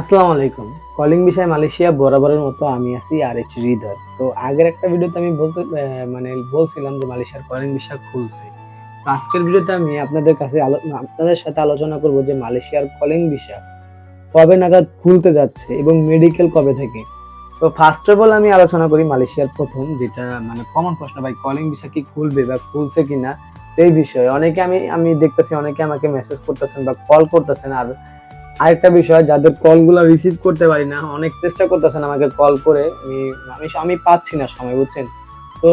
আসসালামু আলাইকুম। কলিং বিষয় মালয়েশিয়া বরাবরের মতো আমি আছি আর এইচ হৃদয়। তো আগের একটা ভিডিওতে আমি বলতে মানে বলছিলাম যে মালয়েশিয়ার কলিং বিষয় খুলছে। তো আজকের ভিডিওতে আমি আপনাদের কাছে আপনাদের সাথে আলোচনা করব যে মালয়েশিয়ার কলিং বিষয় কবে নাগাদ খুলতে যাচ্ছে এবং মেডিকেল কবে থেকে। তো ফার্স্ট অফ অল আমি আলোচনা করি মালয়েশিয়ার প্রথম যেটা মানে কমন প্রশ্ন, ভাই কলিং ভিসা কি খুলবে বা খুলছে কিনা? এই বিষয়ে। অনেকে আমি আমি দেখতেছি, অনেকে আমাকে মেসেজ করতেছেন বা কল করতেছেন আর আরেকটা বিষয়, যাদের কলগুলো রিসিভ করতে পারি না, অনেক চেষ্টা করতেছেন আমাকে কল করে। আমি আমি পাচ্ছি না সময়, বুঝছেন? তো,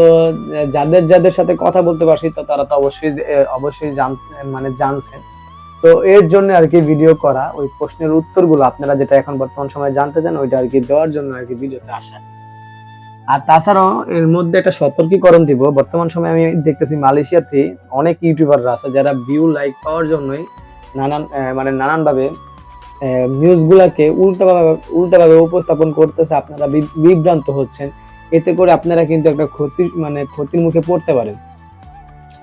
যাদের যাদের সাথে কথা বলতে পারছি, তো তারা তো অবশ্যই অবশ্যই মানে জানছেন। তো এর জন্য আর কি ভিডিও করা, ওই প্রশ্নের উত্তরগুলো আপনারা যেটা এখন বর্তমান সময়ে জানতে চান, ওইটা আর কি দেওয়ার জন্য আর কি ভিডিওতে আসা। আর তাছাড়াও এর মধ্যে একটা সতর্কীকরণ দিব। বর্তমান সময়ে আমি দেখতেছি মালয়েশিয়াতে অনেক ইউটিউবাররা আছে, যারা ভিউ লাইক পাওয়ার জন্যই নানান মানে নানানভাবে নিউজগুলোকে উল্টাভাবে উল্টাভাবে উপস্থাপন করতেছে, আপনারা বিভ্রান্ত হচ্ছেন। এতে করে আপনারা কিন্তু একটা ক্ষতি মানে ক্ষতির মুখে পড়তে পারেন।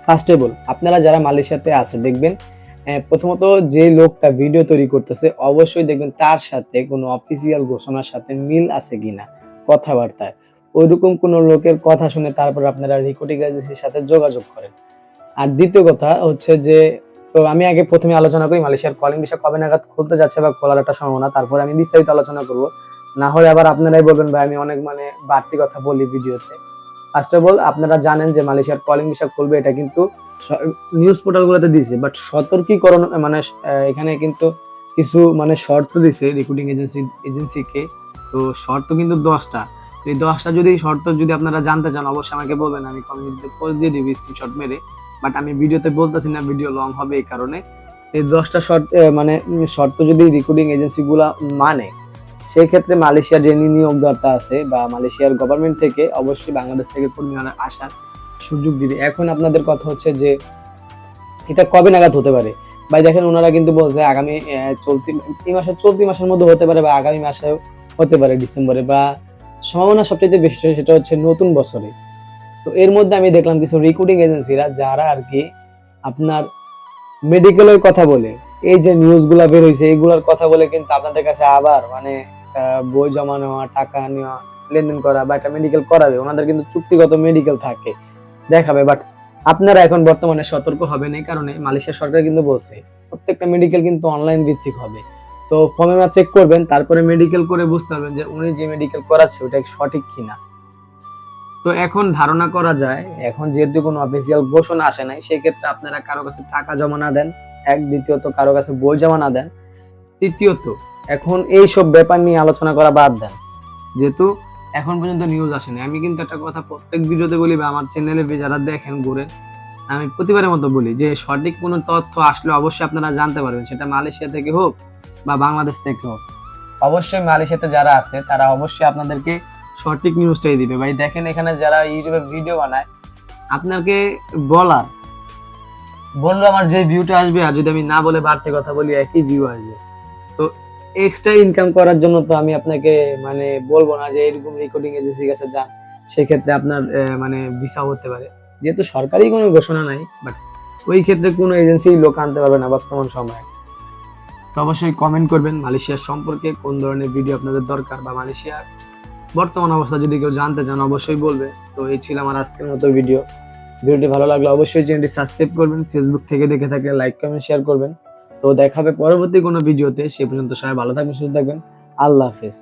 ফার্স্ট অফ অল আপনারা যারা মালয়েশিয়াতে আছে দেখবেন প্রথমত যে লোকটা ভিডিও তৈরি করতেছে, অবশ্যই দেখবেন তার সাথে কোনো অফিসিয়াল ঘোষণার সাথে মিল আছে কিনা কথাবার্তায়। ওইরকম কোনো লোকের কথা শুনে তারপর আপনারা রেকর্ডিং এজেন্সির সাথে যোগাযোগ করেন। আর দ্বিতীয় কথা হচ্ছে যে তো আমি আগে প্রথমে আলোচনা করি মালয়েশিয়ার কলিং বিষয় কবে নাগাদ খুলতে যাচ্ছে বা খোলার একটা সম্ভাবনা, তারপরে আমি বিস্তারিত আলোচনা করব। না হলে আবার আপনারাই বলবেন, ভাই, আমি অনেক মানে বাড়তি কথা বলি ভিডিওতে। ফার্স্ট অফ অল আপনারা জানেন যে মালয়েশিয়ার কলিং বিষয় খুলবে এটা কিন্তু নিউজ পোর্টালগুলোতে দিছে বাট সতর্কীকরণ মানে এখানে কিন্তু কিছু মানে শর্ত দিছে রিক্রুটিং এজেন্সি এজেন্সিকে তো শর্ত কিন্তু দশটা। এই দশটা যদি, শর্ত যদি আপনারা জানতে চান, অবশ্যই আমাকে বলবেন, আমি কমিউনিটিতে পোস্ট দিয়ে দিবি স্ক্রিনশট মেরে। বাট আমি ভিডিওতে বলতেছি না, ভিডিও লং হবে এই কারণে। এই দশটা শর্ত মানে শর্ত যদি রিক্রুটিং এজেন্সিগুলা মানে সেই ক্ষেত্রে মালয়েশিয়ার যে নিয়োগদাতা আছে বা মালয়েশিয়ার গভর্নমেন্ট থেকে অবশ্যই বাংলাদেশ থেকে কর্মী আসার সুযোগ দিবে। এখন আপনাদের কথা হচ্ছে যে, এটা কবে নাগাদ হতে পারে? ভাই, দেখেন ওনারা কিন্তু বলছে আগামী চলতি, এই মাসের, চলতি মাসের মধ্যে হতে পারে বা আগামী মাসেও হতে পারে, ডিসেম্বরে। বা সম্ভাবনা সবচেয়ে বেশি সেটা হচ্ছে নতুন বছরে। তো এর মধ্যে আমি দেখলাম কিছু রিক্রুটিং এজেন্সিরা যারা আর কি আপনার মেডিকেলের কথা বলে, এই যে নিউজগুলা বের হয়েছে এইগুলোর কথা বলে কিন্তু আপনাদের কাছে আবার মানে বই জমা নেওয়া, টাকা নেওয়া, লেনদেন করা বা একটা মেডিকেল করাবে, ওনাদের কিন্তু চুক্তিগত মেডিকেল থাকে, দেখাবে। বাট আপনারা এখন বর্তমানে সতর্ক হবেন এই কারণে মালয়েশিয়া সরকার কিন্তু বলছে, প্রত্যেকটা মেডিকেল কিন্তু অনলাইন ভিত্তিক হবে। তো ফর্মে চেক করবেন, তারপরে মেডিকেল করে বুঝতে পারবেন যে উনি যে মেডিকেল করাচ্ছে, ওটা সঠিক কিনা। তো এখন ধারণা করা যায়, এখন যেহেতু কোনো অফিসিয়াল ঘোষণা আসে নাই, সেক্ষেত্রে আপনারা কারও কাছে টাকা জমা না দেন, এক, দ্বিতীয়ত কারও কাছে বই জমা না দেন, তৃতীয়ত এখন এই সব ব্যাপার নিয়ে আলোচনা করা বাদ দেন। যেহেতু এখন পর্যন্ত নিউজ আসেনি। আমি কিন্তু একটা কথা প্রত্যেক ভিডিওতে বলি বা আমার চ্যানেলে যারা দেখেন ঘুরে, আমি প্রতিবারের মতো বলি যে সঠিক কোনো তথ্য আসলে অবশ্যই আপনারা জানতে পারবেন। সেটা মালয়েশিয়া থেকে হোক বা বাংলাদেশ থেকে হোক। অবশ্যই মালয়েশিয়াতে যারা আছে, তারা অবশ্যই আপনাদেরকে সঠিক নিউজটাই দিবে। ভাই, দেখেন এখানে যারা ইউটিউবে ভিডিও বানায়, আপনাকে বলার বলল আমার যে ভিউটা আসবে, আর যদি আমি না বলে বাড়তি কথা বলি, একই ভিউ আসবে। তো এক্সট্রা ইনকাম করার জন্য তো আমি আপনাকে মানে বলব না যে এরকম রেকর্ডিং এজেন্সির কাছে যান, সেক্ষেত্রে আপনার মানে ভিসা হতে পারে। যেহেতু সরকারি কোনো ঘোষণা নাই বাট ওই ক্ষেত্রে কোনো এজেন্সি লোক আনতে পারবে না বর্তমান সময়ে। তো অবশ্যই কমেন্ট করবেন মালয়েশিয়ার সম্পর্কে, কোন ধরনের ভিডিও আপনাদের দরকার বা মালয়েশিয়ার বর্তমান অবস্থা যদি কেউ জানতে চান, অবশ্যই বলবে। তো এই ছিল আমার আজকের মতো ভিডিও ভিডিওটি ভালো লাগলে অবশ্যই চ্যানেলটি সাবস্ক্রাইব করবেন ফেসবুক থেকে দেখে থাকলে লাইক কমেন্ট শেয়ার করবেন। তো দেখাবে পরবর্তী কোনো ভিডিওতে সে পর্যন্ত সবাই ভালো থাকবেন, সুস্থ থাকবেন। আল্লাহ হাফেজ।